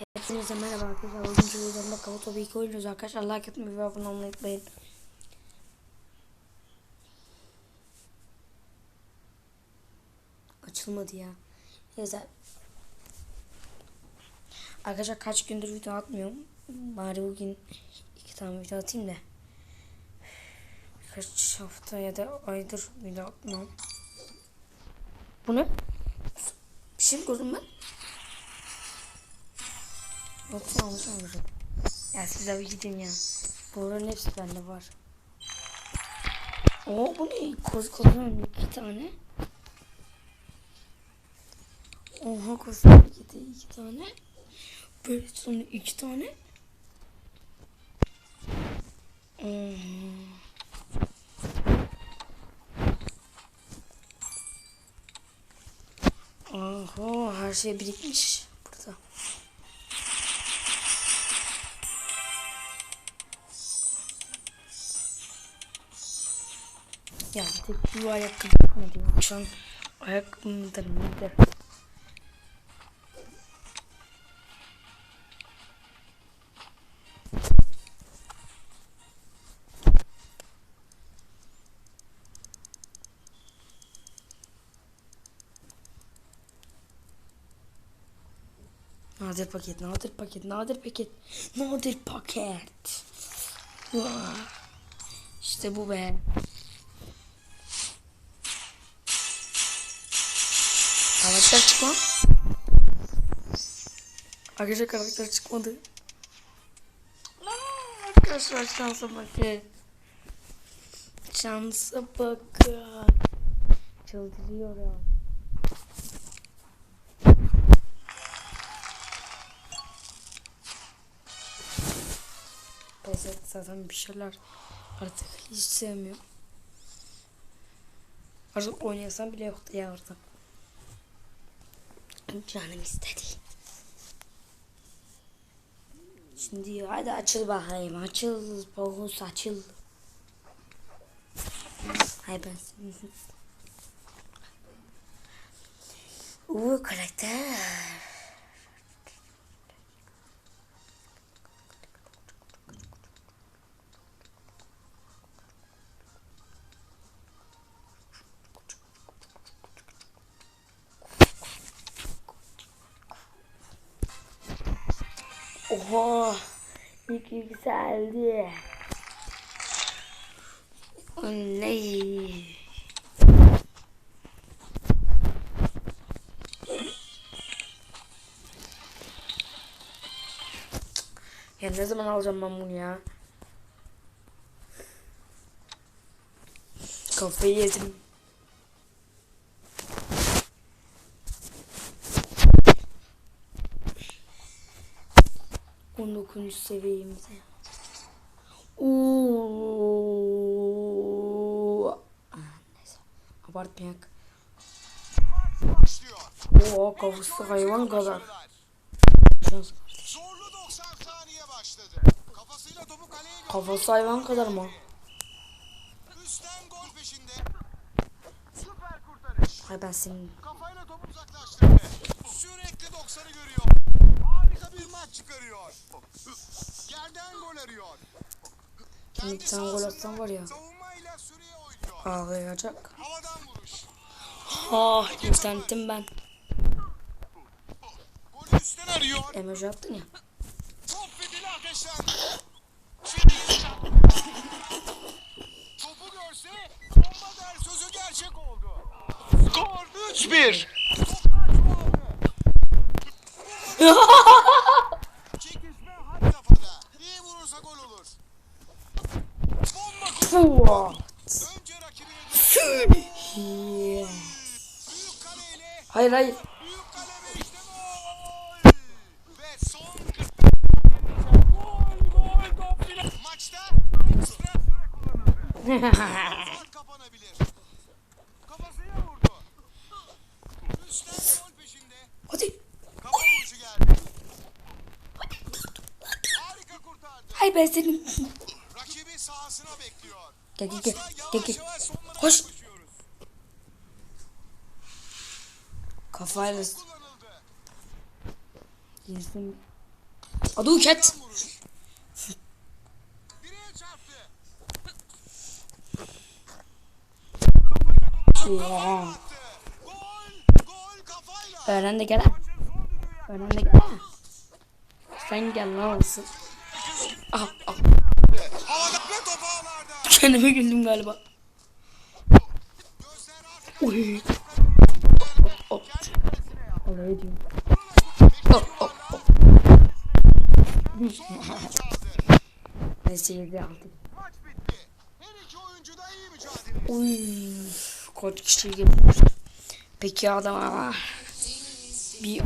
Hepinize merhaba arkadaşlar. Bugün videolarında Kava Topu 2 oynuyoruz arkadaşlar. Like atmayı ve abone olmayı unutmayın. Açılmadı ya. Neyse. Arkadaşlar kaç gündür video atmıyorum. Bari bugün iki tane video atayım da. Kaç hafta ya da aydır video atmıyorum. Bu ne? Bir şey mi gördüm ben? Yoksa yanlış anladım. Ya size bir gidin ya. Bunların hepsi bende var. Oo bu ne? Koz kozun iki tane. Oha kozun de iki tane. Böyle sonra iki tane. Oha. Oho her şey birikmiş burada. Ya tek bu ayakkabı mı diyor. Uçan ayakkabı mıdır nedir? Nadir paket, nadir paket, nadir paket, nadir paket. İşte bu be. Karakter çıkma. Arkadaşlar karakter çıkmadı. Arkadaşlar şansa bakın. Şansa bakın. Çıldırıyorum. Pes et zaten bir şeyler artık hiç sevmiyorum. Artık oynayasam bile yoktu ya orada. Canım istedi. Şimdi hadi açıl bakayım. Açıl. Boğuz açıl. Hay ben Uuu karakter. Oha. İlk yükseldi. Oley. Ya ne zaman alacağım ben bunu ya? Kafayı yedim. On dokuzuncu seviyemize. Oo. Neyse. Abartmayak. Oo kafası hayvan kadar. Zorlu 90 saniye başladı. Kafasıyla topu kaleye götürdü. Kafası hayvan kadar mı? Üstten gol peşinde. Süper kurtarış. Hay ben senin. Kafayla topu uzaklaştırdı. Sürekli 90'ı görüyor. Harika bir maç çıkarıyor. Yerden gol arıyor. Bir tane gol atsam var ya. Ağlayacak. Havadan vuruş. Ah internetim ben. Golü üstten arıyor. Emoji attın ya. Top fideli ateşlendi. Topu görse bomba der sözü gerçek oldu. Skor 3-1. Çekişme had safhada. İyi vurursa gol olur. Bomba gol. Önce rakibine Yeah. büyük kaleyle Hayır hayır. büyük kale ve işte gol. Ve son 40 Gol gol gol. Maçta ekstra süre kullanıldı. Fark kapanabilir. Kafasına vurdu. Üstten gol peşinde. Hadi. Kafa vuruşu geldi. Harika kurtardı. Hay ben senin. Rakibi sahasına bekliyor. Gel, gel, gel. Gel, gel. Koş. Kafayla. Gol. Gol kafayla. Öğren de gel. Öğren de gel. Sen gel lan olsun. Ah, ah. Havada ve top ağlarda. Kendime güldüm galiba. Uy. Hop. diyorum. Beşiktaş Hop hop hop. Neyse yedi mücadele. Uy. Koç kişi gelmiş. Peki adam ama bir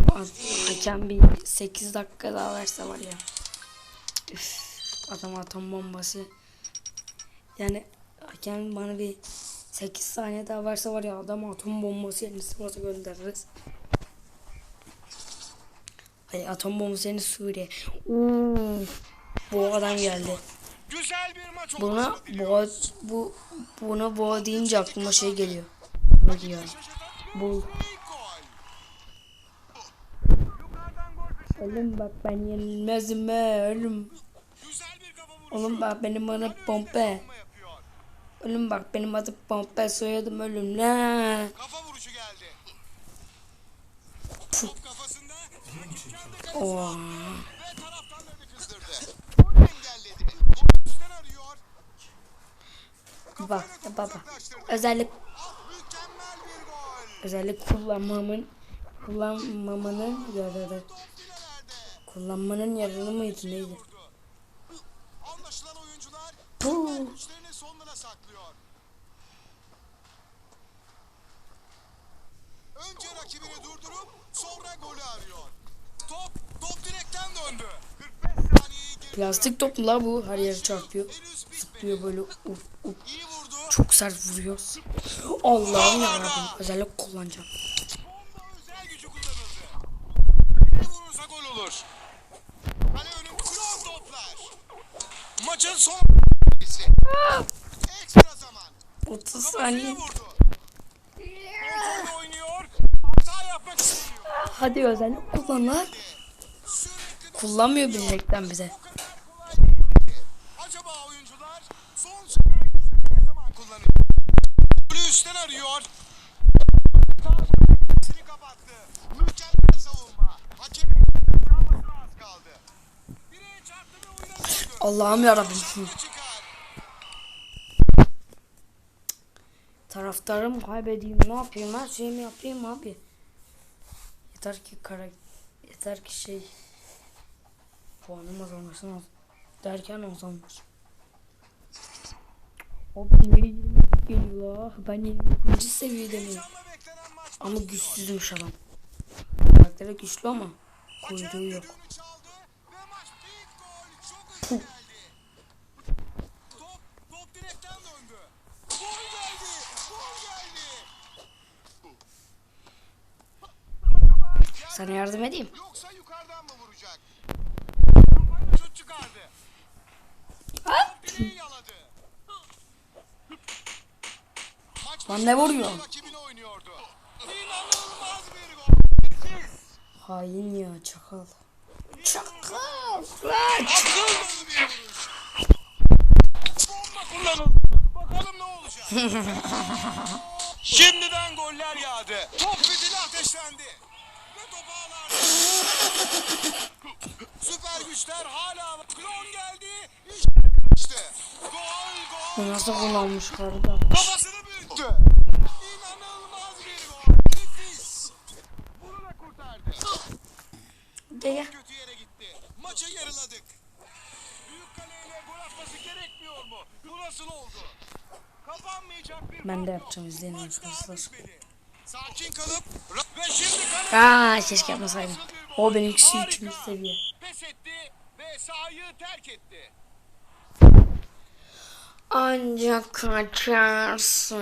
hakem bir 8 dakika daha verse var ya. Üf, adam atom bombası. Yani hakem bana bir 8 saniye daha verse var ya adam atom bombası yerine Sivas'a göndeririz. Hayır atom bombası yerine Suriye. Uf, bu adam geldi. Güzel bir maç Buna boğa bu buna boğa deyince aklıma şey geliyor. Ne diyor? Bu. Oğlum bak ben yenilmezim oğlum. Güzel bir kafa vuruşu. Oğlum bak benim adım Pompe. Oğlum bak benim adım Pompe soyadım ölüm la. Kafa vuruşu geldi. Top kafasında. Kalesine ve taraftarlarını kızdırdı. Golü engelledi. Üstten arıyor. Bak baba. Özellik Ah, bir özellik kullanmamın kullanmamanın yararı. Kullanmanın yararı mıydı neydi? Vurdu. Anlaşılan oyuncular Süper güçlerini sonlara saklıyor. Önce rakibini durdurup sonra golü arıyor. Top, top direkten döndü. 45 saniyeyi Plastik top mu la bu? Her yere çarpıyor. Zıplıyor böyle. Uf, uf. Çok sert vuruyor. Allah'ım yarabbim. Özellik kullanacağım. Bomba özel gücü kullanıldı. Bir vurursa gol olur. Kale önü klon toplar. Maçın son Ekstra zaman. 30 Kafasına saniye. Hadi özellik kullan lan. Kullanmıyor bilerekten bize. Acaba oyuncular son ne zaman kullanacak? Golü üstten arıyor. Seni kapattı. Mükemmel savunma. Hakemin çalmasına az kaldı. Allah'ım yarabbim. Taraftarım kaybedeyim ne yapayım her şeyimi yapayım abi. Yeter ki kara yeter ki şey puanım az olmasın az derken azalmış. O beni 20 geliyor la. Ben 20. seviyede miyim? Ama güçsüzmüş adam. Karakteri güçlü ama kuyruğu yok. düdüğünü çaldı ve maç ilk gol çok hızlı geldi. Top, top direkten döndü. Gol geldi, gol geldi. Sana yardım edeyim. Yoksa yukarıdan mı vuracak? Şut çıkardı. Yaladı. Maç Lan ne vuruyor? rakibini oynuyordu. İnanılmaz bir gol. Nefis. Hain ya çakal. Çakal. Akıl dolu bir vuruş. Bomba kullanıldı. Bakalım ne olacak. Şimdiden goller yağdı. Top fitili ateşlendi. Süper güçler hala. Klon geldi. İşte. Gol gol. Nasıl kullanmış karıda? Kafasını büyüttü. İnanılmaz bir gol. Nefis. Bunu da kurtardı. Gel. Kötü yere gitti. Maçı yarıladık. Büyük kaleyle gol atması gerekmiyor mu? Bu nasıl oldu? Kapanmayacak bir Ben de yapacağım, izleyin arkadaşlar. Sakin kalıp ve şimdi. Aa keşke yapmasaydım. O benimkisi Harika. üçüncü seviye. Pes etti ve sahayı terk etti. Ancak kaçarsın.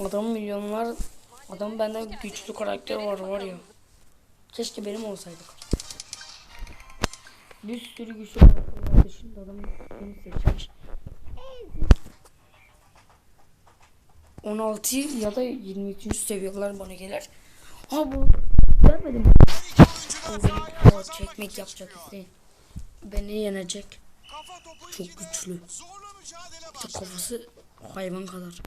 adam milyonlar adam benden güçlü karakter var var ya. Keşke benim olsaydı. Bir sürü güçlü karakter var. Şimdi adam beni seçmiş. 16 ya da 22. seviyeler bana gelir. Ha bu kazanmak çekmek yapacak isteyin. Beni yenecek. Çok güçlü. Başladı. kafası hayvan kadar.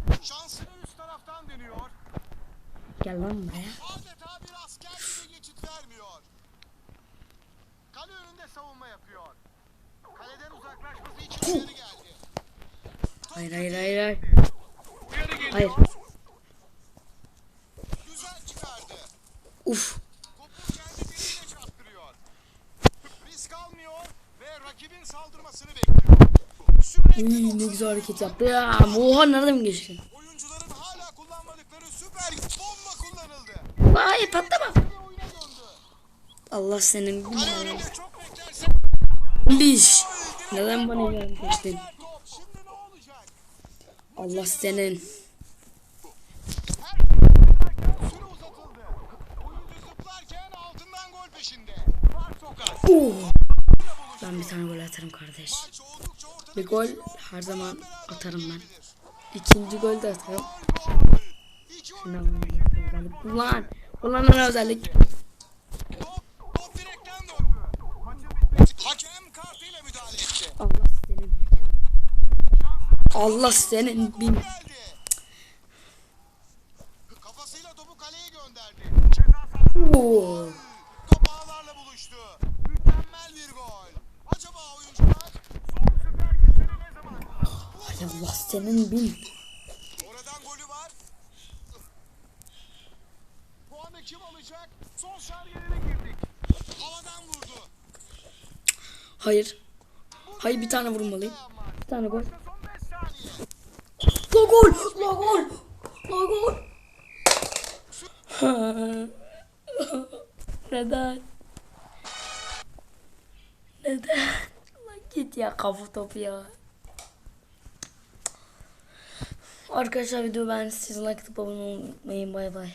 Gel lan buraya. Hayır hayır hayır hayır. Hayır. Uf. Uy, ne 90 güzel hareket yaptı. Ya, oha nereden geçti? Oyuncuların hala kullanmadıkları süper bomba kullanıldı. Vay patlama. Allah senin biş. Neden bana yardım ettin? Allah senin. Her şey giderken süre uzatıldı. Oyuncu zıplarken altından gol peşinde. Var sokak. Oo. Ben bir tane gol atarım kardeş. Bir gol her zaman atarım ben. İkinci gol de atarım. Ulan. Ulan lan özellik. Allah senin. Allah senin bin. Kafasıyla topu kaleye gönderdi. Oo. Top ağlarla buluştu. Hay Allah senin bin. Oradan golü var. Puanı kim alacak? Son şarjörüne girdik. Havadan vurdu. Hayır. Hayır bir tane vurmalıyım. Bir tane gol. Son 5 saniye. La gol. La gol. La gol. Neden? Neden? Git ya kafa topu ya. Arkadaşlar video ben sizin like abone olmayı bay bay.